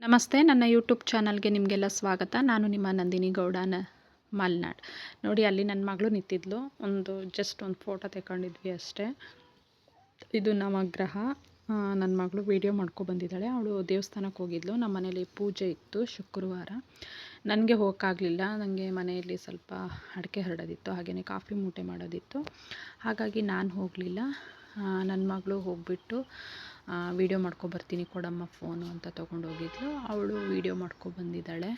ನಮಸ್ತೆ, ನನ್ನ ಯೂಟ್ಯೂಬ್ ಚಾನಲ್ಗೆ ನಿಮಗೆಲ್ಲ ಸ್ವಾಗತ. ನಾನು ನಿಮ್ಮ ನಂದಿನಿ ಗೌಡನ ಮಲ್ನಾಡ್. ನೋಡಿ, ಅಲ್ಲಿ ನನ್ನ ಮಗಳು ನಿಂತಿದ್ಲು. ಒಂದು ಜಸ್ಟ್ ಒಂದು ಫೋಟೋ ತಗೊಂಡಿದ್ವಿ ಅಷ್ಟೇ. ಇದು ನವಗ್ರಹ ನನ್ನ ಮಗಳು ವೀಡಿಯೋ ಬಂದಿದ್ದಾಳೆ. ಅವಳು ದೇವಸ್ಥಾನಕ್ಕೆ ಹೋಗಿದ್ಲು. ನಮ್ಮ ಮನೇಲಿ ಪೂಜೆ ಇತ್ತು ಶುಕ್ರವಾರ. ನನಗೆ ಹೋಗೋಕ್ಕಾಗಲಿಲ್ಲ ನನಗೆ ಮನೆಯಲ್ಲಿ ಸ್ವಲ್ಪ ಅಡಿಕೆ ಹರಡೋದಿತ್ತು. ಹಾಗೆಯೇ ಕಾಫಿ ಮೂಟೆ ಮಾಡೋದಿತ್ತು. ಹಾಗಾಗಿ ನಾನು ಹೋಗಲಿಲ್ಲ. ನನ್ನ ಮಗಳು ಹೋಗಿಬಿಟ್ಟು ವೀಡಿಯೋ ಮಾಡ್ಕೊಬರ್ತೀನಿ ಕೊಡಮ್ಮ ಫೋನು ಅಂತ ತೊಗೊಂಡೋಗಿದ್ಲು ಅವಳು ವೀಡಿಯೋ ಮಾಡ್ಕೊಬಂದಿದ್ದಾಳೆ.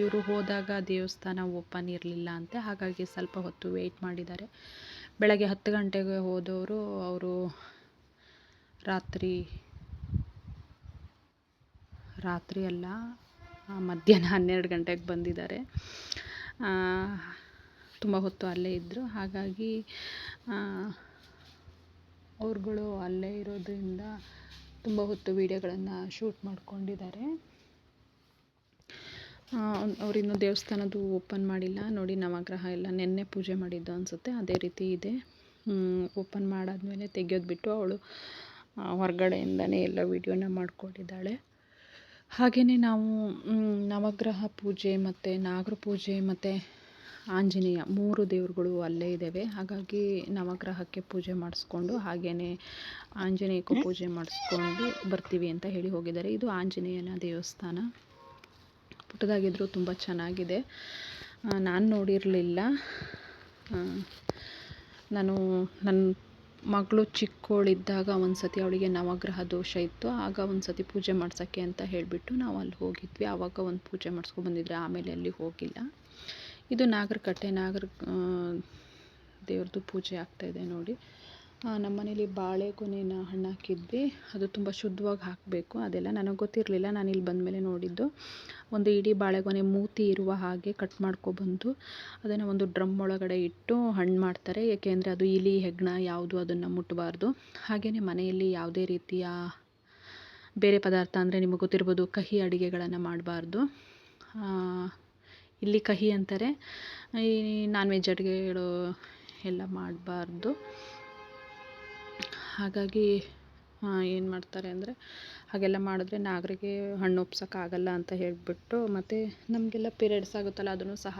ಇವರು ಹೋದಾಗ ದೇವಸ್ಥಾನ ಓಪನ್ ಇರಲಿಲ್ಲ ಅಂತೆ. ಹಾಗಾಗಿ ಸ್ವಲ್ಪ ಹೊತ್ತು ವೆಯ್ಟ್ ಮಾಡಿದ್ದಾರೆ. ಬೆಳಗ್ಗೆ ಹತ್ತು ಗಂಟೆಗೆ ಹೋದವರು ಅವರು ರಾತ್ರಿ ರಾತ್ರಿ ಅಲ್ಲ ಮಧ್ಯಾಹ್ನ ಹನ್ನೆರಡು ಗಂಟೆಗೆ ಬಂದಿದ್ದಾರೆ. ತುಂಬ ಹೊತ್ತು ಅಲ್ಲೇ ಇದ್ದರು ಹಾಗಾಗಿ ಅವ್ರುಗಳು ಅಲ್ಲೇ ಇರೋದ್ರಿಂದ ತುಂಬ ಹೊತ್ತು ವೀಡಿಯೋಗಳನ್ನು ಶೂಟ್ ಮಾಡ್ಕೊಂಡಿದ್ದಾರೆ. ಅವರಿನ್ನೂ ದೇವಸ್ಥಾನದ್ದು ಓಪನ್ ಮಾಡಿಲ್ಲ. ನೋಡಿ ನವಗ್ರಹ ಎಲ್ಲ ನಿನ್ನೆ ಪೂಜೆ ಮಾಡಿದ್ದು ಅನಿಸುತ್ತೆ. ಅದೇ ರೀತಿ ಇದೆ. ಓಪನ್ ಮಾಡಾದಮೇಲೆ ತೆಗೆಯೋದು ಬಿಟ್ಟು ಅವಳು ಹೊರಗಡೆಯಿಂದನೇ ಎಲ್ಲ ವೀಡಿಯೋನ ಮಾಡ್ಕೊಂಡಿದ್ದಾಳೆ. ಹಾಗೆಯೇ ನಾವು ನವಗ್ರಹ ಪೂಜೆ ಮತ್ತು ನಾಗರ ಪೂಜೆ ಮತ್ತು ಆಂಜನೇಯ ಮೂರು ದೇವರುಗಳು ಅಲ್ಲೇ ಇದ್ದಾವೆ. ಹಾಗಾಗಿ ನವಗ್ರಹಕ್ಕೆ ಪೂಜೆ ಮಾಡಿಸ್ಕೊಂಡು ಹಾಗೆಯೇ ಆಂಜನೇಯಕ್ಕೂ ಪೂಜೆ ಮಾಡಿಸ್ಕೊಂಡು ಬರ್ತೀವಿ ಅಂತ ಹೇಳಿ ಹೋಗಿದ್ದಾರೆ. ಇದು ಆಂಜನೇಯನ ದೇವಸ್ಥಾನ. ಪುಟ್ಟದಾಗಿದ್ದರೂ ತುಂಬ ಚೆನ್ನಾಗಿದೆ. ನಾನು ನೋಡಿರಲಿಲ್ಲ. ನಾನು ನನ್ನ ಮಗಳು ಚಿಕ್ಕವಳಿದ್ದಾಗ ಒಂದು ಸತಿ ಅವಳಿಗೆ ನವಗ್ರಹ ದೋಷ ಇತ್ತು. ಆಗ ಒಂದು ಸತಿ ಪೂಜೆ ಮಾಡ್ಸೋಕ್ಕೆ ಅಂತ ಹೇಳಿಬಿಟ್ಟು ನಾವು ಅಲ್ಲಿ ಹೋಗಿದ್ವಿ. ಆವಾಗ ಒಂದು ಪೂಜೆ ಮಾಡಿಸ್ಕೊಂಡ್ಬಂದಿದ್ರೆ ಆಮೇಲೆ ಅಲ್ಲಿ ಹೋಗಿಲ್ಲ. ಇದು ನಾಗರಕಟ್ಟೆ, ನಾಗರ ದೇವ್ರದ್ದು ಪೂಜೆ ಆಗ್ತಾಯಿದೆ ನೋಡಿ. ನಮ್ಮ ಮನೇಲಿ ಬಾಳೆಗೊನೆನ ಹಣ್ಣು ಹಾಕಿದ್ವಿ. ಅದು ತುಂಬ ಶುದ್ಧವಾಗಿ ಹಾಕಬೇಕು. ಅದೆಲ್ಲ ನನಗೆ ಗೊತ್ತಿರಲಿಲ್ಲ. ನಾನು ಇಲ್ಲಿ ಬಂದಮೇಲೆ ನೋಡಿದ್ದು. ಒಂದು ಇಡೀ ಬಾಳೆಗೊನೆ ಮೂತಿ ಇರುವ ಹಾಗೆ ಕಟ್ ಮಾಡ್ಕೊಬಂದು ಅದನ್ನು ಒಂದು ಡ್ರಮ್ ಒಳಗಡೆ ಇಟ್ಟು ಹಣ್ಣು ಮಾಡ್ತಾರೆ. ಏಕೆಂದರೆ ಅದು ಇಲಿ, ಹೆಗ್ಣ ಯಾವುದು ಅದನ್ನು ಮುಟ್ಟಬಾರ್ದು ಹಾಗೆಯೇ ಮನೆಯಲ್ಲಿ ಯಾವುದೇ ರೀತಿಯ ಬೇರೆ ಪದಾರ್ಥ ಅಂದರೆ ನಿಮಗೆ ಗೊತ್ತಿರ್ಬೋದು ಕಹಿ ಅಡುಗೆಗಳನ್ನು ಮಾಡಬಾರ್ದು. ಇಲ್ಲಿ ಕಹಿ ಅಂತಾರೆ. ಈ ನಾನ್ ವೆಜ್ ಅಡುಗೆಗಳು ಎಲ್ಲ ಮಾಡಬಾರ್ದು. ಹಾಗಾಗಿ ಏನು ಮಾಡ್ತಾರೆ ಅಂದರೆ, ಹಾಗೆಲ್ಲ ಮಾಡಿದ್ರೆ ನಾಗರಿಗೆ ಹಣ್ಣು ಒಪ್ಸೋಕ್ಕಾಗಲ್ಲ ಅಂತ ಹೇಳಿಬಿಟ್ಟು, ಮತ್ತು ನಮಗೆಲ್ಲ ಪೀರಿಯಡ್ಸ್ ಆಗುತ್ತಲ್ಲ, ಅದನ್ನು ಸಹ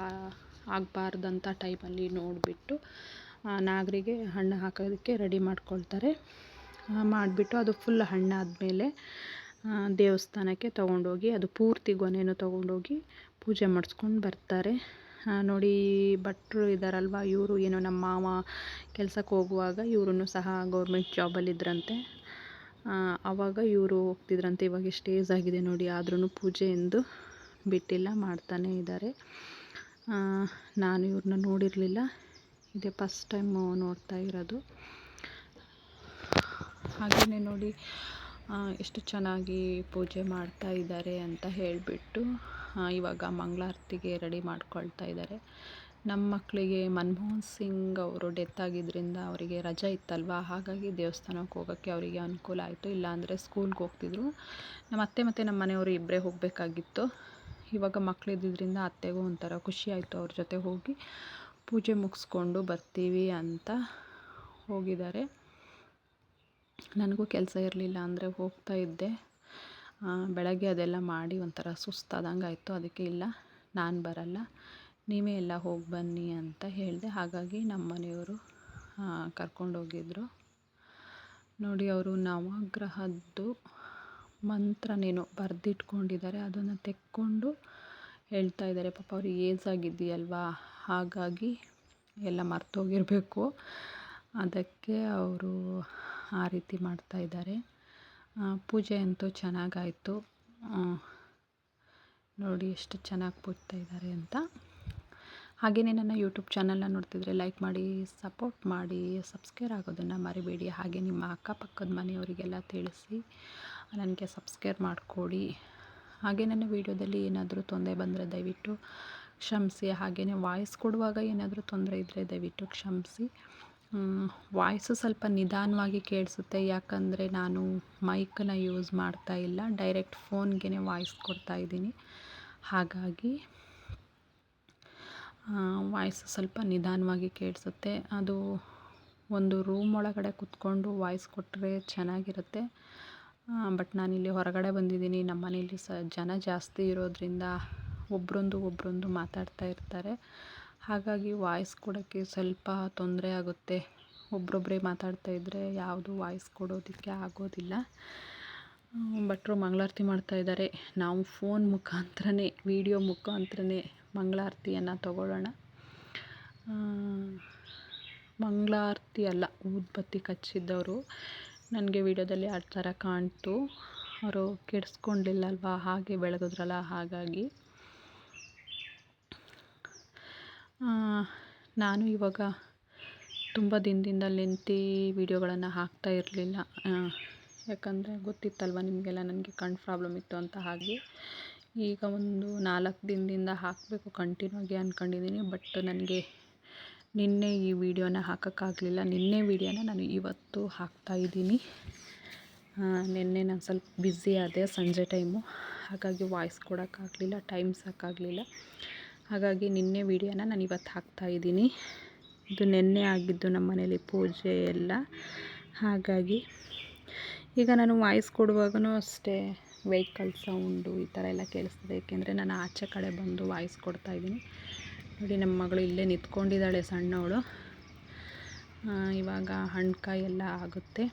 ಆಗಬಾರ್ದಂಥ ಟೈಮಲ್ಲಿ ನೋಡಿಬಿಟ್ಟು ನಾಗರಿಗೆ ಹಣ್ಣು ಹಾಕೋದಕ್ಕೆ ರೆಡಿ ಮಾಡ್ಕೊಳ್ತಾರೆ. ಮಾಡಿಬಿಟ್ಟು ಅದು ಫುಲ್ ಹಣ್ಣಾದಮೇಲೆ ದೇವಸ್ಥಾನಕ್ಕೆ ತೊಗೊಂಡೋಗಿ, ಅದು ಪೂರ್ತಿ ಗೊನೆಯೂ ತೊಗೊಂಡೋಗಿ ಪೂಜೆ ಮಾಡಿಸ್ಕೊಂಡು ಬರ್ತಾರೆ. ನೋಡಿ ಭಟ್ರು ಇದ್ದಾರಲ್ವ ಇವರು ಏನೋ ನಮ್ಮ ಮಾವ ಕೆಲ್ಸಕ್ಕೆ ಹೋಗುವಾಗ ಇವ್ರೂ ಸಹ ಗೌರ್ಮೆಂಟ್ ಜಾಬಲ್ಲಿದ್ದರಂತೆ ಆವಾಗ ಇವರು ಹೋಗ್ತಿದ್ರಂತೆ, ಇವಾಗ ಎಷ್ಟು ಏಜ್ ಆಗಿದೆ ನೋಡಿ ಆದ್ರೂ ಪೂಜೆ ಎಂದು ಬಿಟ್ಟಿಲ್ಲ, ಮಾಡ್ತಾನೇ ಇದ್ದಾರೆ ನಾನು ಇವ್ರನ್ನ ನೋಡಿರಲಿಲ್ಲ, ಇದೇ ಫಸ್ಟ್ ಟೈಮು ನೋಡ್ತಾ ಇರೋದು. ಹಾಗೆಯೇ ನೋಡಿ ಎಷ್ಟು ಚೆನ್ನಾಗಿ ಪೂಜೆ ಮಾಡ್ತಾ ಇದ್ದಾರೆ ಅಂತ ಹೇಳಿಬಿಟ್ಟು ಇವಾಗ ಮಂಗಳಾರತಿಗೆ ರೆಡಿ ಮಾಡ್ಕೊಳ್ತಾ ಇದ್ದಾರೆ ನಮ್ಮ ಮಕ್ಕಳಿಗೆ ಮನಮೋಹನ್ ಸಿಂಗ್ ಅವರು ಡೆತ್ ಆಗಿದ್ದರಿಂದ ಅವರಿಗೆ ರಜೆ ಇತ್ತಲ್ವ? ಹಾಗಾಗಿ ದೇವಸ್ಥಾನಕ್ಕೆ ಹೋಗೋಕ್ಕೆ ಅವರಿಗೆ ಅನುಕೂಲ ಆಯಿತು. ಇಲ್ಲಾಂದರೆ ಸ್ಕೂಲ್ಗೆ ಹೋಗ್ತಿದ್ರು. ನಮ್ಮ ಅತ್ತೆ ಮತ್ತು ನಮ್ಮ ಮನೆಯವರು ಇಬ್ಬರೇ ಹೋಗಬೇಕಾಗಿತ್ತು. ಇವಾಗ ಮಕ್ಕಳಿದ್ದಿದ್ದರಿಂದ ಅತ್ತೆಗೂ ಒಂಥರ ಖುಷಿ ಆಯಿತು ಅವ್ರ ಜೊತೆ ಹೋಗಿ. ಪೂಜೆ ಮುಗಿಸ್ಕೊಂಡು ಬರ್ತೀವಿ ಅಂತ ಹೋಗಿದ್ದಾರೆ. ನನಗೂ ಕೆಲಸ ಇರಲಿಲ್ಲ ಅಂದರೆ ಹೋಗ್ತಾ ಇದ್ದೆ. ಬೆಳಗ್ಗೆ ಅದೆಲ್ಲ ಮಾಡಿ ಒಂಥರ ಸುಸ್ತಾದಂಗೆ ಆಯಿತು ಅದಕ್ಕೆ ಇಲ್ಲ, ನಾನು ಬರಲ್ಲ, ನೀವೇ ಎಲ್ಲ ಹೋಗಿ ಬನ್ನಿ ಅಂತ ಹೇಳಿದೆ. ಹಾಗಾಗಿ ನಮ್ಮ ಮನೆಯವರು ಕರ್ಕೊಂಡೋಗಿದ್ರು ನೋಡಿ, ಅವರು ನವಗ್ರಹದ್ದು ಮಂತ್ರನೇನೋ ಬರೆದಿಟ್ಕೊಂಡಿದ್ದಾರೆ, ಅದನ್ನು ತೆಕ್ಕೊಂಡು ಹೇಳ್ತಾ ಇದ್ದಾರೆ. ಪಾಪ ಅವ್ರಿಗೆ ಏಜ್ ಆಗಿದೆಯಲ್ವಾ ಹಾಗಾಗಿ ಎಲ್ಲ ಮರ್ತೋಗಿರಬೇಕು ಅದಕ್ಕೆ ಅವರು ಆ ರೀತಿ ಮಾಡ್ತಾಯಿದ್ದಾರೆ ಪೂಜೆ ಅಂತೂ ಚೆನ್ನಾಗಾಯಿತು. ನೋಡಿ ಎಷ್ಟು ಚೆನ್ನಾಗಿ ಪೂಜ್ತಾ ಇದ್ದಾರೆ ಅಂತ. ಹಾಗೆಯೇ ನನ್ನ ಯೂಟ್ಯೂಬ್ ಚಾನಲ್ನ ನೋಡ್ತಿದ್ರೆ ಲೈಕ್ ಮಾಡಿ ಸಪೋರ್ಟ್ ಮಾಡಿ ಸಬ್ಸ್ಕ್ರೈಬ್ ಆಗೋದನ್ನು ಮರಿಬೇಡಿ. ಹಾಗೆ ನಿಮ್ಮ ಅಕ್ಕಪಕ್ಕದ ಮನೆಯವರಿಗೆಲ್ಲ ತಿಳಿಸಿ, ನನಗೆ ಸಬ್ಸ್ಕ್ರೈಬ್ ಮಾಡಿಕೊಡಿ. ಹಾಗೆ ನನ್ನ ವೀಡಿಯೋದಲ್ಲಿ ಏನಾದರೂ ತೊಂದರೆ ಬಂದರೆ ದಯವಿಟ್ಟು ಕ್ಷಮಿಸಿ. ಹಾಗೆಯೇ ವಾಯ್ಸ್ ಕೊಡುವಾಗ ಏನಾದರೂ ತೊಂದರೆ ಇದ್ದರೆ ದಯವಿಟ್ಟು ಕ್ಷಮಿಸಿ. ವಾಯ್ಸು ಸ್ವಲ್ಪ ನಿಧಾನವಾಗಿ ಕೇಳಿಸುತ್ತೆ. ಯಾಕಂದರೆ ನಾನು ಮೈಕನ್ನ ಯೂಸ್ ಮಾಡ್ತಾ ಇಲ್ಲ. ಡೈರೆಕ್ಟ್ ಫೋನ್ಗೆ ವಾಯ್ಸ್ ಕೊಡ್ತಾ ಇದ್ದೀನಿ. ಹಾಗಾಗಿ ವಾಯ್ಸ್ ಸ್ವಲ್ಪ ನಿಧಾನವಾಗಿ ಕೇಳಿಸುತ್ತೆ. ಅದು ಒಂದು ರೂಮ್ ಒಳಗಡೆ ಕುತ್ಕೊಂಡು ವಾಯ್ಸ್ ಕೊಟ್ಟರೆ ಚೆನ್ನಾಗಿರುತ್ತೆ. ಬಟ್ ನಾನಿಲ್ಲಿ ಹೊರಗಡೆ ಬಂದಿದ್ದೀನಿ. ನಮ್ಮ ಮನೇಲಿ ಸ, ಜನ ಜಾಸ್ತಿ ಇರೋದರಿಂದ ಒಬ್ಬರೊಂದು ಒಬ್ಬರೊಂದು ಮಾತಾಡ್ತಾ ಇರ್ತಾರೆ. ಹಾಗಾಗಿ ವಾಯ್ಸ್ ಕೊಡೋಕ್ಕೆ ಸ್ವಲ್ಪ ತೊಂದರೆ ಆಗುತ್ತೆ. ಒಬ್ಬರೊಬ್ಬರೇ ಮಾತಾಡ್ತಾ ಇದ್ದರೆ ಯಾವುದು ವಾಯ್ಸ್ ಕೊಡೋದಕ್ಕೆ ಆಗೋದಿಲ್ಲ. ಭಟ್ರು ಮಂಗಳಾರತಿ ಮಾಡ್ತಾಯಿದ್ದಾರೆ ನಾವು ಫೋನ್ ಮುಖಾಂತರನೇ, ವೀಡಿಯೋ ಮುಖಾಂತರನೇ ಮಂಗಳಾರತಿಯನ್ನು ತಗೊಳ್ಳೋಣ. ಮಂಗಳಾರತಿ ಅಲ್ಲ ಊದ್ಬತ್ತಿ ಕಚ್ಚಿದ್ದವರು. ನನಗೆ ವಿಡಿಯೋದಲ್ಲಿ ಆ ಥರ ಕಾಣ್ತು. ಅವರು ಕೆಡಿಸ್ಕೊಂಡಿಲ್ಲಲ್ವ? ಹಾಗೆ ಬೆಳೆದಿದ್ರಲ್ಲ? ಹಾಗಾಗಿ. ನಾನು ಇವಾಗ ತುಂಬ ದಿನದಿಂದ ಲೆಂತಿ ವೀಡಿಯೋಗಳನ್ನು ಹಾಕ್ತಾ ಇರಲಿಲ್ಲ. ಯಾಕಂದರೆ ಗೊತ್ತಿತ್ತಲ್ವ ನಿಮಗೆಲ್ಲ ನನಗೆ ಕಣ್ಣು ಪ್ರಾಬ್ಲಮ್ ಇತ್ತು ಅಂತ ಹಾಗೆ. ಈಗ ಒಂದು ನಾಲ್ಕು ದಿನದಿಂದ ಹಾಕಬೇಕು ಕಂಟಿನ್ಯೂ ಆಗಿ ಅಂದ್ಕೊಂಡಿದ್ದೀನಿ ಬಟ್ ನನಗೆ ನಿನ್ನೆ ಈ ವಿಡಿಯೋನ ಹಾಕೋಕ್ಕಾಗಲಿಲ್ಲ. ನಿನ್ನೆ ವಿಡಿಯೋನ ನಾನು ಇವತ್ತು ಹಾಕ್ತಾ ಇದ್ದೀನಿ. ನಿನ್ನೆ ನಾನು ಸ್ವಲ್ಪ ಬ್ಯುಸಿ ಆದೆ ಸಂಜೆ ಟೈಮು ಹಾಗಾಗಿ ವಾಯ್ಸ್ ಕೊಡೋಕ್ಕಾಗಲಿಲ್ಲ ಟೈಮ್ ಸಾಕಾಗಲಿಲ್ಲ. ಹಾಗಾಗಿ ನಿನ್ನೆ ವಿಡಿಯೋನ ನಾನು ಇವತ್ತು ಹಾಕ್ತಾ ಇದ್ದೀನಿ. ಇದು ನಿನ್ನೆ ಆಗಿದ್ದು ನಮ್ಮ ಮನೇಲಿ ಪೂಜೆ ಎಲ್ಲ. ಹಾಗಾಗಿ ಈಗ ನಾನು ವಾಯ್ಸ್ ಕೊಡುವಾಗೂ ಅಷ್ಟೇ ವೆಹಿಕಲ್ ಸೌಂಡು ಈ ಥರ ಎಲ್ಲ ಕೇಳಿಸ್ತದೆ. ಏಕೆಂದರೆ ನಾನು ಆಚೆ ಕಡೆ ಬಂದು ವಾಯ್ಸ್ ಕೊಡ್ತಾ ಇದ್ದೀನಿ. ನೋಡಿ, ನಮ್ಮ ಮಗಳು ಇಲ್ಲೇ ನಿಂತ್ಕೊಂಡಿದ್ದಾಳೆ ಸಣ್ಣವಳು. ಇವಾಗ ಹಣ್ಕಾಯಿ ಎಲ್ಲ ಆಗುತ್ತೆ.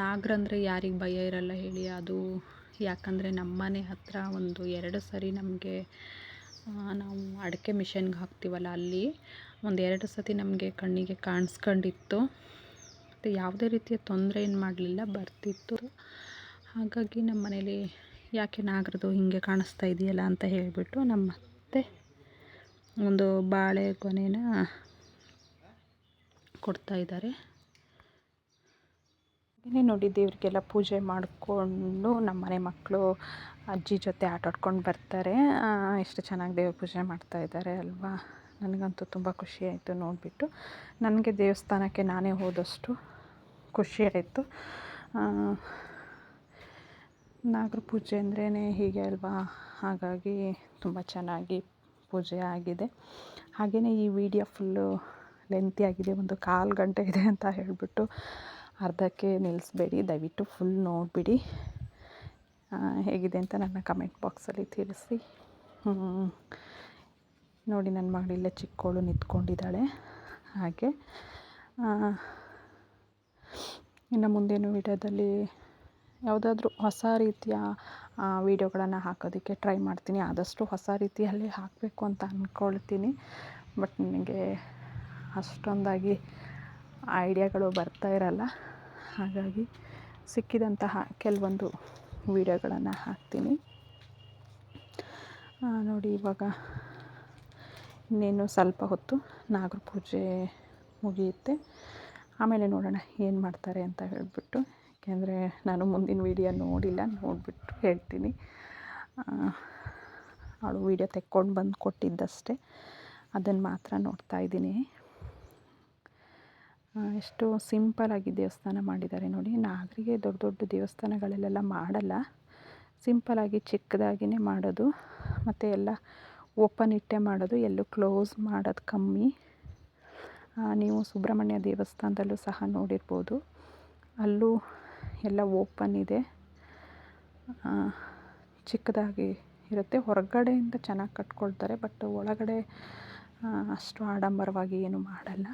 ನಾಗರಂದರೆ ಯಾರಿಗೆ ಭಯ ಇರಲ್ಲ ಹೇಳಿ. ಅದು ಯಾಕಂದರೆ ನಮ್ಮನೆ ಹತ್ರ ಒಂದು ಎರಡು ಸರಿ ನಮಗೆ ನಾವು ಅಡಿಕೆ ಮಿಷನ್ಗೆ ಹಾಕ್ತೀವಲ್ಲ ಅಲ್ಲಿ. ಒಂದು ಎರಡು ಸತಿ ನಮಗೆ ಕಣ್ಣಿಗೆ ಕಾಣಿಸ್ಕೊಂಡಿತ್ತು. ಮತ್ತು ಯಾವುದೇ ರೀತಿಯ ತೊಂದರೆ ಏನು ಮಾಡಲಿಲ್ಲ, ಬರ್ತಿತ್ತು. ಹಾಗಾಗಿ ನಮ್ಮ ಮನೇಲಿ ಯಾಕೆ ನಾಗರದು ಹೀಗೆ ಕಾಣಿಸ್ತಾ ಇದೆಯಲ್ಲ ಅಂತ ಹೇಳಿಬಿಟ್ಟು ನಮ್ಮ ಅತ್ತೆ ಒಂದು ಬಾಳೆ ಕೊನೆನ ಇದ್ದಾರೆ ನೋಡಿ ದೇವರಿಗೆಲ್ಲ ಪೂಜೆ ಮಾಡಿಕೊಂಡು ನಮ್ಮ ಮನೆ ಮಕ್ಕಳು ಅಜ್ಜಿ ಜೊತೆ ಆಟಾಡ್ಕೊಂಡು ಬರ್ತಾರೆ. ಎಷ್ಟು ಚೆನ್ನಾಗಿ ದೇವ್ರ ಪೂಜೆ ಮಾಡ್ತಾ ಇದ್ದಾರೆ ಅಲ್ವಾ? ನನಗಂತೂ ತುಂಬ ಖುಷಿ ಆಯಿತು ನೋಡಿಬಿಟ್ಟು. ನನಗೆ ದೇವಸ್ಥಾನಕ್ಕೆ ನಾನೇ ಹೋದಷ್ಟು ಖುಷಿ ಆಯಿತು. ನಾಗರ ಪೂಜೆ ಅಂದ್ರೇ ಹೀಗೆ ಅಲ್ವಾ? ಹಾಗಾಗಿ ತುಂಬ ಚೆನ್ನಾಗಿ ಪೂಜೆ ಆಗಿದೆ. ಹಾಗೆಯೇ ಈ ವಿಡಿಯೋ ಫುಲ್ಲು ಲೆಂತಿ ಆಗಿದೆ, ಒಂದು ಕಾಲು ಗಂಟೆ ಇದೆ ಅಂತ ಹೇಳಿಬಿಟ್ಟು ಅರ್ಧಕ್ಕೆ ನಿಲ್ಲಿಸ್ಬೇಡಿ, ದಯವಿಟ್ಟು ಫುಲ್ ನೋಡಿಬಿಡಿ. ಹೇಗಿದೆ ಅಂತ ನನ್ನ ಕಮೆಂಟ್ ಬಾಕ್ಸಲ್ಲಿ ತಿಳಿಸಿ. ನೋಡಿ ನನ್ನ ಮಗಳಿಲ್ಲೇ ಚಿಕ್ಕವಳು ನಿಂತ್ಕೊಂಡಿದ್ದಾಳೆ. ಹಾಗೆ ಇನ್ನು ಮುಂದೇನು ವಿಡಿಯೋದಲ್ಲಿ ಯಾವುದಾದ್ರೂ ಹೊಸ ರೀತಿಯ ವೀಡಿಯೋಗಳನ್ನು ಹಾಕೋದಕ್ಕೆ ಟ್ರೈ ಮಾಡ್ತೀನಿ. ಆದಷ್ಟು ಹೊಸ ರೀತಿಯಲ್ಲಿ ಹಾಕಬೇಕು ಅಂತ ಅಂದ್ಕೊಳ್ತೀನಿ ಬಟ್ ನನಗೆ ಅಷ್ಟೊಂದಾಗಿ ಐಡಿಯಾಗಳು ಬರ್ತಾ ಇರಲ್ಲ. ಹಾಗಾಗಿ ಸಿಕ್ಕಿದಂತಹ ಕೆಲವೊಂದು ವೀಡಿಯೋಗಳನ್ನು ಹಾಕ್ತೀನಿ. ನೋಡಿ ಇವಾಗ ಇನ್ನೇನು ಸ್ವಲ್ಪ ಹೊತ್ತು ನಾಗರ ಪೂಜೆ ಮುಗಿಯುತ್ತೆ. ಆಮೇಲೆ ನೋಡೋಣ ಏನು ಮಾಡ್ತಾರೆ ಅಂತ ಹೇಳಿಬಿಟ್ಟು. ಯಾಕೆಂದರೆ ನಾನು ಮುಂದಿನ ವೀಡಿಯೋ ನೋಡಿಲ್ಲ, ನೋಡಿಬಿಟ್ಟು ಹೇಳ್ತೀನಿ. ಅವಳು ವೀಡಿಯೋ ತೆಕ್ಕೊಂಡು ಬಂದು ಕೊಟ್ಟಿದ್ದಷ್ಟೇ. ಅದನ್ನು ಮಾತ್ರ ನೋಡ್ತಾ ಇದ್ದೀನಿ. ಎಷ್ಟು ಸಿಂಪಲಾಗಿ ದೇವಸ್ಥಾನ ಮಾಡಿದ್ದಾರೆ ನೋಡಿ. ನಾಗರಿಗೆ ದೊಡ್ಡ ದೊಡ್ಡ ದೇವಸ್ಥಾನಗಳಲ್ಲೆಲ್ಲ ಮಾಡಲ್ಲ. ಸಿಂಪಲಾಗಿ ಚಿಕ್ಕದಾಗಿಯೇ ಮಾಡೋದು. ಮತ್ತು ಎಲ್ಲ ಓಪನ್ ಇಟ್ಟೆ ಮಾಡೋದು. ಎಲ್ಲೂ ಕ್ಲೋಸ್ ಮಾಡೋದು ಕಮ್ಮಿ. ನೀವು ಸುಬ್ರಹ್ಮಣ್ಯ ದೇವಸ್ಥಾನದಲ್ಲೂ ಸಹ ನೋಡಿರ್ಬೋದು. ಅಲ್ಲೂ ಎಲ್ಲ ಓಪನ್ ಇದೆ. ಚಿಕ್ಕದಾಗಿ ಇರುತ್ತೆ. ಹೊರಗಡೆಯಿಂದ ಚೆನ್ನಾಗಿ ಕಟ್ಕೊಳ್ತಾರೆ. ಬಟ್ ಒಳಗಡೆ ಅಷ್ಟು ಆಡಂಬರವಾಗಿ ಏನು ಮಾಡಲ್ಲ.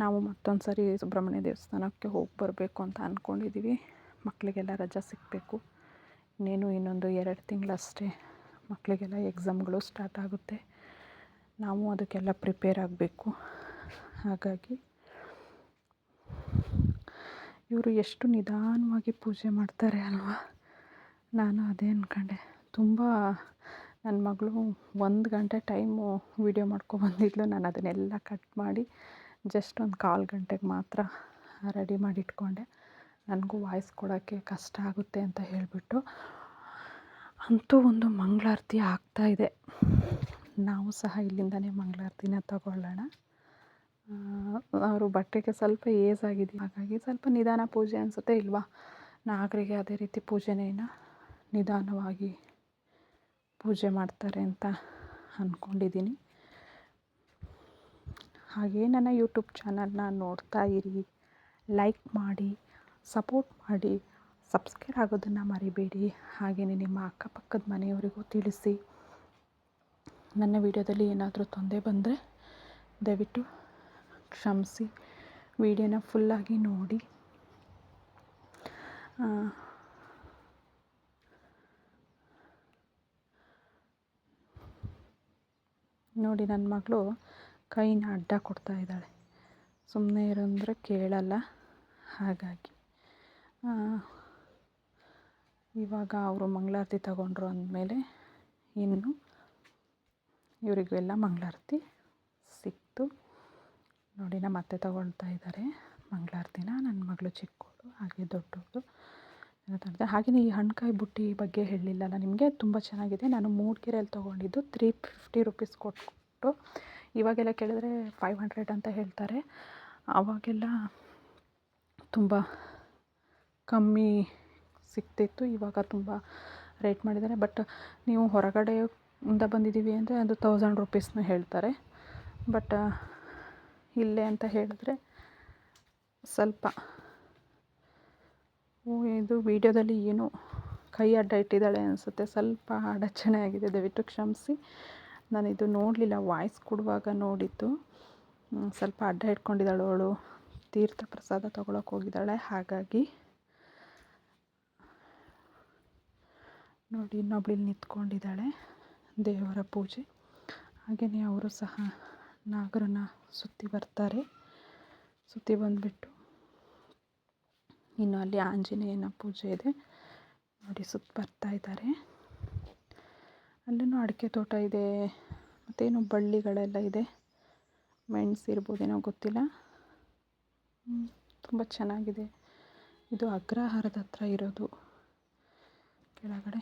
ನಾವು ಮತ್ತೊಂದು ಸಾರಿ ಸುಬ್ರಹ್ಮಣ್ಯ ದೇವಸ್ಥಾನಕ್ಕೆ ಹೋಗಿ ಬರಬೇಕು ಅಂತ ಅಂದ್ಕೊಂಡಿದ್ದೀವಿ ಮಕ್ಕಳಿಗೆಲ್ಲ ರಜೆ ಸಿಗಬೇಕು. ಇನ್ನೇನು ಇನ್ನೊಂದು ಎರಡು ತಿಂಗಳಷ್ಟೇ ಮಕ್ಕಳಿಗೆಲ್ಲ ಎಕ್ಸಾಮ್ಗಳು ಸ್ಟಾರ್ಟ್ ಆಗುತ್ತೆ. ನಾವು ಅದಕ್ಕೆಲ್ಲ ಪ್ರಿಪೇರ್ ಆಗಬೇಕು. ಹಾಗಾಗಿ ಇವರು ಎಷ್ಟು ನಿಧಾನವಾಗಿ ಪೂಜೆ ಮಾಡ್ತಾರೆ ಅಲ್ವಾ? ನಾನು ಅದೇ ಅಂದ್ಕೊಂಡೆ ತುಂಬ ನನ್ನ ಮಗಳು ಒಂದು ಗಂಟೆ ಟೈಮು ವೀಡಿಯೋ ಮಾಡ್ಕೊಬಂದಿದ್ಲು ನಾನು ಅದನ್ನೆಲ್ಲ ಕಟ್ ಮಾಡಿ ಜಸ್ಟ್ ಒಂದು ಕಾಲು ಗಂಟೆಗೆ ಮಾತ್ರ ರೆಡಿ ಮಾಡಿ ಇಟ್ಕೊಂಡೆ ನನಗೂ ವಾಯ್ಸ್ ಕೊಡೋಕ್ಕೆ ಕಷ್ಟ ಆಗುತ್ತೆ ಅಂತ ಹೇಳಿಬಿಟ್ಟು ಅಂತೂ ಒಂದು ಮಂಗಳಾರತಿ ಆಗ್ತಾಯಿದೆ ನಾವು ಸಹ ಇಲ್ಲಿಂದನೇ ಮಂಗಳಾರತಿನ ತಗೊಳ್ಳೋಣ. ಅವರು ಬಟ್ಟೆಗೆ ಸ್ವಲ್ಪ ಏಜ್ ಆಗಿದೆ. ಹಾಗಾಗಿ ಸ್ವಲ್ಪ ನಿಧಾನ ಪೂಜೆ ಅನಿಸುತ್ತೆ ಇಲ್ವಾ? ನಾಗರಿಗೆ ಅದೇ ರೀತಿ ಪೂಜೆನೇನ ನಿಧಾನವಾಗಿ ಪೂಜೆ ಮಾಡ್ತಾರೆ ಅಂತ ಅಂದ್ಕೊಂಡಿದ್ದೀನಿ ಹಾಗೇ ನನ್ನ ಯೂಟ್ಯೂಬ್ ಚಾನಲ್ನ ನೋಡ್ತಾ ಇರಿ. ಲೈಕ್ ಮಾಡಿ ಸಪೋರ್ಟ್ ಮಾಡಿ ಸಬ್ಸ್ಕ್ರೈಬ್ ಆಗೋದನ್ನು ಮರಿಬೇಡಿ. ಹಾಗೆಯೇ ನಿಮ್ಮ ಅಕ್ಕಪಕ್ಕದ ಮನೆಯವರಿಗೂ ತಿಳಿಸಿ. ನನ್ನ ವಿಡಿಯೋದಲ್ಲಿ ಏನಾದರೂ ತೊಂದರೆ ಬಂದರೆ ದಯವಿಟ್ಟು ಕ್ಷಮಿಸಿ. ವಿಡಿಯೋನ ಫುಲ್ಲಾಗಿ ನೋಡಿ. ನೋಡಿ ನನ್ನ ಮಗಳು ಕೈನ ಅಡ್ಡ ಕೊಡ್ತಾ ಇದ್ದಾಳೆ. ಸುಮ್ಮನೆ ಇರೋಂದ್ರೆ ಕೇಳಲ್ಲ. ಹಾಗಾಗಿ ಇವಾಗ ಅವರು ಮಂಗಳಾರತಿ ತಗೊಂಡ್ರು ಅಂದಮೇಲೆ ಇನ್ನು ಇವರಿಗೆಲ್ಲ ಮಂಗಳಾರತಿ ಸಿಕ್ತು. ನೋಡಿ, ನಮ್ಮ ಅತ್ತೆ ತಗೊಳ್ತಾ ಇದ್ದಾರೆ ಮಂಗಳಾರತಿನ. ನನ್ನ ಮಗಳು ಚಿಕ್ಕವಳು ಹಾಗೆ ದೊಡ್ಡವಳು ಹಾಗೆಯೇ ಈ ಹಣ್ಕಾಯಿ ಬುಟ್ಟಿ ಬಗ್ಗೆ ಹೇಳಲಿಲ್ಲಲ್ಲ ನಿಮಗೆ? ತುಂಬ ಚೆನ್ನಾಗಿದೆ. ನಾನು ಮೂಡಿಗೆರೆಯಲ್ಲಿ ತೊಗೊಂಡಿದ್ದು ತ್ರೀ ಫಿಫ್ಟಿ ರುಪೀಸ್ ಕೊಟ್ಟು ಇವಾಗೆಲ್ಲ ಕೇಳಿದ್ರೆ ಫೈವ್ ಹಂಡ್ರೆಡ್ ಅಂತ ಹೇಳ್ತಾರೆ. ಆವಾಗೆಲ್ಲ ತುಂಬ ಕಮ್ಮಿ ಸಿಗ್ತಿತ್ತು, ಇವಾಗ ತುಂಬ ರೇಟ್ ಮಾಡಿದ್ದಾರೆ. ಬಟ್ ನೀವು ಹೊರಗಡೆ ಇಂದ ಬಂದಿದ್ದೀವಿ ಅಂದರೆ ಅದು ತೌಸಂಡ್ ರುಪೀಸ್ನ ಹೇಳ್ತಾರೆ. ಬಟ್ ಇಲ್ಲೇ ಅಂತ ಹೇಳಿದ್ರೆ ಸ್ವಲ್ಪ ಇದು ವೀಡಿಯೋದಲ್ಲಿ ಏನು ಕೈ ಅಡ್ಡ ಇಟ್ಟಿದ್ದಾಳೆ ಅನಿಸುತ್ತೆ. ಸ್ವಲ್ಪ ಅಡಚಣೆ ಆಗಿದೆ, ದಯವಿಟ್ಟು ಕ್ಷಮಿಸಿ. ನಾನು ಇದು ನೋಡಲಿಲ್ಲ ವಾಯ್ಸ್ ಕೊಡುವಾಗ ನೋಡಿದ್ದು. ಸ್ವಲ್ಪ ಅಡ್ಡ ಇಟ್ಕೊಂಡಿದ್ದಾಳು ಅವಳು. ತೀರ್ಥ ಪ್ರಸಾದ ತೊಗೊಳಕ್ಕೆ ಹೋಗಿದ್ದಾಳೆ, ಹಾಗಾಗಿ. ನೋಡಿ ಇನ್ನೊಬ್ಳು ಇಲ್ಲಿ ನಿಂತ್ಕೊಂಡಿದ್ದಾಳೆ, ದೇವರ ಪೂಜೆ. ಹಾಗೆಯೇ ಅವರು ಸಹ ನಾಗರನ್ನ ಸುತ್ತಿ ಬರ್ತಾರೆ, ಸುತ್ತಿ ಬಂದುಬಿಟ್ಟು. ಇನ್ನು ಅಲ್ಲಿ ಆಂಜನೇಯನ ಪೂಜೆ ಇದೆ. ನೋಡಿ, ಸುತ್ತ ಬರ್ತಾ ಇದ್ದಾರೆ. ಅಲ್ಲೂ ಅಡಿಕೆ ತೋಟ ಇದೆ. ಮತ್ತೇನು ಬಳ್ಳಿಗಳೆಲ್ಲ ಇದೆ. ಮೆಣಸು ಇರ್ಬೋದೇನೋ ಗೊತ್ತಿಲ್ಲ. ತುಂಬ ಚೆನ್ನಾಗಿದೆ. ಇದು ಅಗ್ರಹಾರದ ಹತ್ರ ಇರೋದು. ಕೆಳಗಡೆ.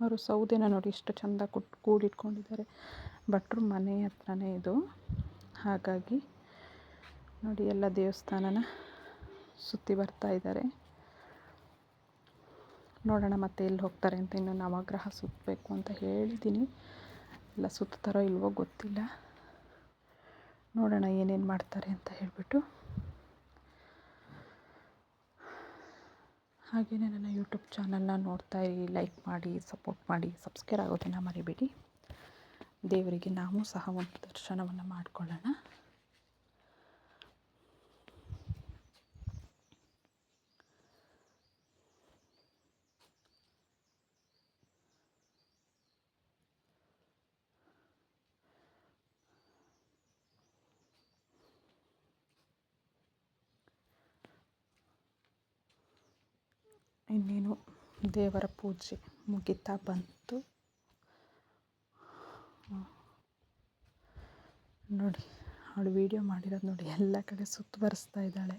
ಅವರು ಸೌದೆನ ನೋಡಿ ಎಷ್ಟು ಚೆಂದ ಕೊಟ್ಟು ಕೂಡಿಟ್ಕೊಂಡಿದ್ದಾರೆ. ಭಟ್ರು ಮನೆ ಹತ್ರನೇ ಇದು. ಹಾಗಾಗಿ ನೋಡಿ ಎಲ್ಲ ದೇವಸ್ಥಾನನ ಸುತ್ತಿ ಬರ್ತಾ ಇದ್ದಾರೆ. ನೋಡೋಣ ಮತ್ತೆ ಎಲ್ಲಿ ಹೋಗ್ತಾರೆ ಅಂತ ಇನ್ನು ನವಗ್ರಹ ಸುತ್ತಬೇಕು ಅಂತ ಹೇಳಿದ್ದೀನಿ. ಎಲ್ಲ ಸುತ್ತಾರೋ ಇಲ್ವೋ ಗೊತ್ತಿಲ್ಲ. ನೋಡೋಣ ಏನೇನು ಮಾಡ್ತಾರೆ ಅಂತ ಹೇಳಿಬಿಟ್ಟು. ಹಾಗೆಯೇ ನನ್ನ ಯೂಟ್ಯೂಬ್ ಚಾನಲ್ನ ನೋಡ್ತಾ ಇರಿ, ಲೈಕ್ ಮಾಡಿ, ಸಪೋರ್ಟ್ ಮಾಡಿ, ಸಬ್ಸ್ಕ್ರೈಬ್ ಆಗೋದನ್ನು ಮರಿಬೇಡಿ. ದೇವರಿಗೆ ನಾವು ಸಹ ಒಂದು ದರ್ಶನವನ್ನು ಮಾಡಿಕೊಳ್ಳೋಣ. ಇನ್ನೇನು ದೇವರ ಪೂಜೆ ಮುಗಿತಾ ಬಂತು. ನೋಡಿ, ಅವಳು ವೀಡಿಯೋ ಮಾಡಿರೋದು ನೋಡಿ, ಎಲ್ಲ ಕಡೆ ಸುತ್ತು ಇದ್ದಾಳೆ.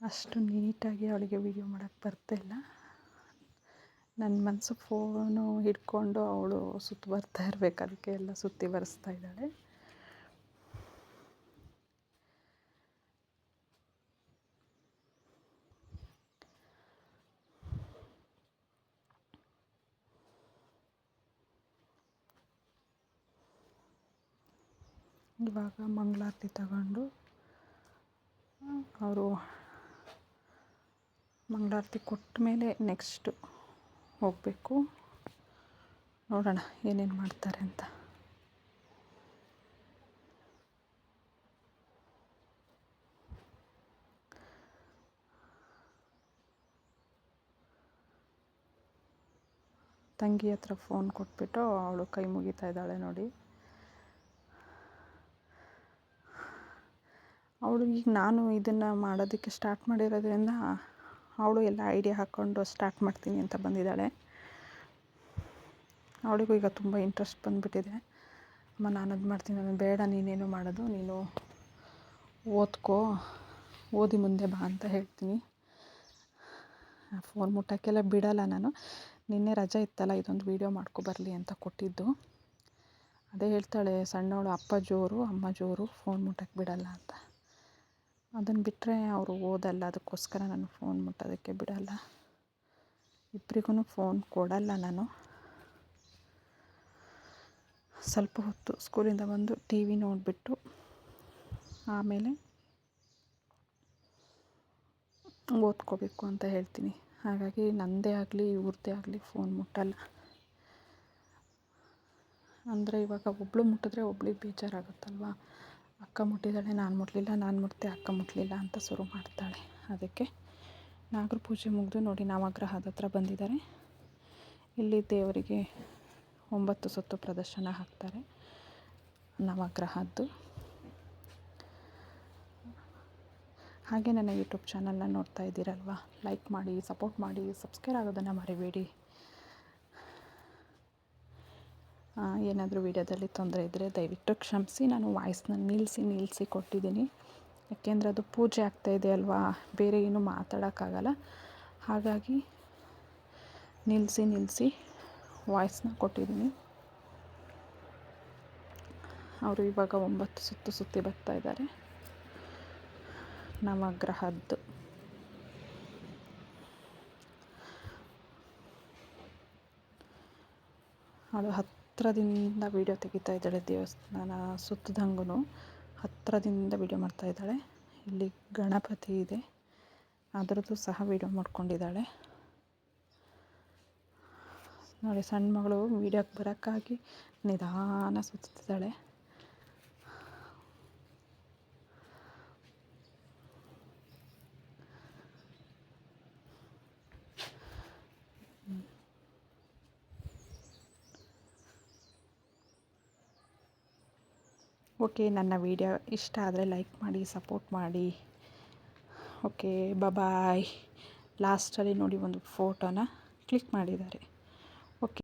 ಅಷ್ಟು ನೀಟಾಗಿ ಅವಳಿಗೆ ವೀಡಿಯೋ ಮಾಡೋಕ್ಕೆ ಬರ್ತಾಯಿಲ್ಲ ನನ್ನ ಮನಸ್ಸು ಫೋನು ಹಿಡ್ಕೊಂಡು ಅವಳು ಸುತ್ತು ಬರ್ತಾ ಇರಬೇಕು, ಅದಕ್ಕೆ ಎಲ್ಲ ಸುತ್ತಿ ಬರೆಸ್ತಾ ಇದ್ದಾಳೆ. ಇವಾಗ ಮಂಗಳಾರತಿ ತಗೊಂಡು ಅವರು ಮಂಗಳಾರತಿ ಕೊಟ್ಟ ಮೇಲೆ ನೆಕ್ಸ್ಟು ಹೋಗಬೇಕು. ನೋಡೋಣ ಏನೇನು ಮಾಡ್ತಾರೆ ಅಂತ. ತಂಗಿ ಹತ್ರ ಫೋನ್ ಕೊಟ್ಬಿಟ್ಟು ಅವಳು ಕೈ ಮುಗಿತಾ ಇದ್ದಾಳೆ ನೋಡಿ. ಅವಳು ಈಗ ನಾನು ಇದನ್ನು ಮಾಡೋದಕ್ಕೆ ಸ್ಟಾರ್ಟ್ ಮಾಡಿರೋದ್ರಿಂದ ಅವಳು ಎಲ್ಲ ಐಡಿಯಾ ಹಾಕ್ಕೊಂಡು ಸ್ಟಾರ್ಟ್ ಮಾಡ್ತೀನಿ ಅಂತ ಬಂದಿದ್ದಾಳೆ. ಅವಳಿಗೂ ಈಗ ತುಂಬ ಇಂಟ್ರೆಸ್ಟ್ ಬಂದುಬಿಟ್ಟಿದೆ. ಅಮ್ಮ, ನಾನು ಅದು ಮಾಡ್ತೀನಿ, ನಾನು ಬೇಡ, ನೀನೇನು ಮಾಡೋದು, ನೀನು ಓದ್ಕೋ, ಓದಿ ಮುಂದೆ ಬಾ ಅಂತ ಹೇಳ್ತೀನಿ. ಫೋನ್ ಮುಟ್ಟೋಕ್ಕೆಲ್ಲ ಬಿಡೋಲ್ಲ ನಾನು. ನಿನ್ನೆ ರಜೆ ಇತ್ತಲ್ಲ, ಇದೊಂದು ವೀಡಿಯೋ ಮಾಡ್ಕೊ ಬರಲಿ ಅಂತ ಕೊಟ್ಟಿದ್ದು. ಅದೇ ಹೇಳ್ತಾಳೆ, ಸಣ್ಣವಳು ಅಪ್ಪ ಜೋರು, ಅಮ್ಮ ಜೋರು ಫೋನ್ ಮುಟ್ಟಕ್ಕೆ ಬಿಡಲ್ಲ ಅಂತ. ಅದನ್ನು ಬಿಟ್ಟರೆ ಅವರು ಓದಲ್ಲ, ಅದಕ್ಕೋಸ್ಕರ ನಾನು ಫೋನ್ ಮುಟ್ಟೋದಕ್ಕೆ ಬಿಡಲ್ಲ. ಇಬ್ಬರಿಗೂ ಫೋನ್ ಕೊಡಲ್ಲ ನಾನು. ಸ್ವಲ್ಪ ಹೊತ್ತು ಸ್ಕೂಲಿಂದ ಬಂದು ಟಿ ವಿ ನೋಡಿಬಿಟ್ಟು ಆಮೇಲೆ ಓದ್ಕೋಬೇಕು ಅಂತ ಹೇಳ್ತೀನಿ. ಹಾಗಾಗಿ ನನ್ನದೇ ಆಗಲಿ ಇವ್ರದ್ದೇ ಆಗಲಿ ಫೋನ್ ಮುಟ್ಟಲ್ಲ. ಅಂದರೆ ಇವಾಗ ಒಬ್ಬಳು ಮುಟ್ಟಿದ್ರೆ ಒಬ್ಳಿಗೆ ಬೇಜಾರಾಗುತ್ತಲ್ವ? ಅಕ್ಕ ಮುಟ್ಟಿದಾಳೆ ನಾನು ಮುಟ್ಟಲಿಲ್ಲ ನಾನು ಮುಟ್ಟಿದೆ ಅಕ್ಕ ಮುಟ್ಟಲಿಲ್ಲ ಅಂತ ಶುರು ಮಾಡ್ತಾಳೆ. ಅದಕ್ಕೆ ನಾಗರ ಪೂಜೆ ಮುಗಿದು ನೋಡಿ ನವಗ್ರಹದ ಹತ್ರ ಬಂದಿದ್ದಾರೆ. ಇಲ್ಲಿ ದೇವರಿಗೆ ಒಂಬತ್ತು ಸುತ್ತು ಪ್ರದರ್ಶನ ಹಾಕ್ತಾರೆ. ನವಗ್ರಹದ್ದು. ಹಾಗೆ ನನ್ನ ಯೂಟ್ಯೂಬ್ ಚಾನಲ್ನ ನೋಡ್ತಾ ಇದ್ದೀರಲ್ವ? ಲೈಕ್ ಮಾಡಿ ಸಪೋರ್ಟ್ ಮಾಡಿ ಸಬ್ಸ್ಕ್ರೈಬ್ ಆಗೋದನ್ನು ಮರಿಬೇಡಿ. ಏನಾದರೂ ವೀಡಿಯೋದಲ್ಲಿ ತೊಂದರೆ ಇದ್ದರೆ ದಯವಿಟ್ಟು ಕ್ಷಮಿಸಿ. ನಾನು ವಾಯ್ಸ್ನ ನಿಲ್ಲಿಸಿ ನಿಲ್ಲಿಸಿ ಕೊಟ್ಟಿದ್ದೀನಿ. ಯಾಕೆಂದರೆ ಅದು ಪೂಜೆ ಆಗ್ತಾಯಿದೆ ಅಲ್ವಾ? ಬೇರೆ ಏನು ಮಾತಾಡೋಕ್ಕಾಗಲ್ಲ. ಹಾಗಾಗಿ ನಿಲ್ಲಿಸಿ ನಿಲ್ಲಿಸಿ ವಾಯ್ಸ್ನ ಕೊಟ್ಟಿದ್ದೀನಿ. ಅವರು ಇವಾಗ ಒಂಬತ್ತು ಸುತ್ತು ಸುತ್ತಿ ಬರ್ತಾ ಇದ್ದಾರೆ. ಗ್ರಹದ್ದು ಅದು ಹತ್ತಿರದಿಂದ ವೀಡಿಯೋ ತೆಗಿತಾ ಇದ್ದಾಳೆ ದೇವಸ್ಥಾನ ಸುತ್ತದಂಗೂ ಹತ್ತಿರದಿಂದ ವೀಡಿಯೋ ಮಾಡ್ತಾ ಇದ್ದಾಳೆ. ಇಲ್ಲಿ ಗಣಪತಿ ಇದೆ. ಅದರದ್ದು ಸಹ ವೀಡಿಯೋ ಮಾಡ್ಕೊಂಡಿದ್ದಾಳೆ. ನೋಡಿ, ಸಣ್ಣ ಮಗಳು ವೀಡಿಯೋಕ್ಕೆ ಬರೋಕ್ಕಾಗಿ ನಿಧಾನ ಸುತ್ತಿದ್ದಾಳೆ. ಓಕೆ, ನನ್ನ ವಿಡಿಯೋ ಇಷ್ಟ ಆದರೆ ಲೈಕ್ ಮಾಡಿ, ಸಪೋರ್ಟ್ ಮಾಡಿ. ಓಕೆ ಬಾಯ್ ಲಾಸ್ಟಲ್ಲಿ ನೋಡಿ ಒಂದು ಫೋಟೋನ ಕ್ಲಿಕ್ ಮಾಡಿದ್ದಾರೆ. ಓಕೆ.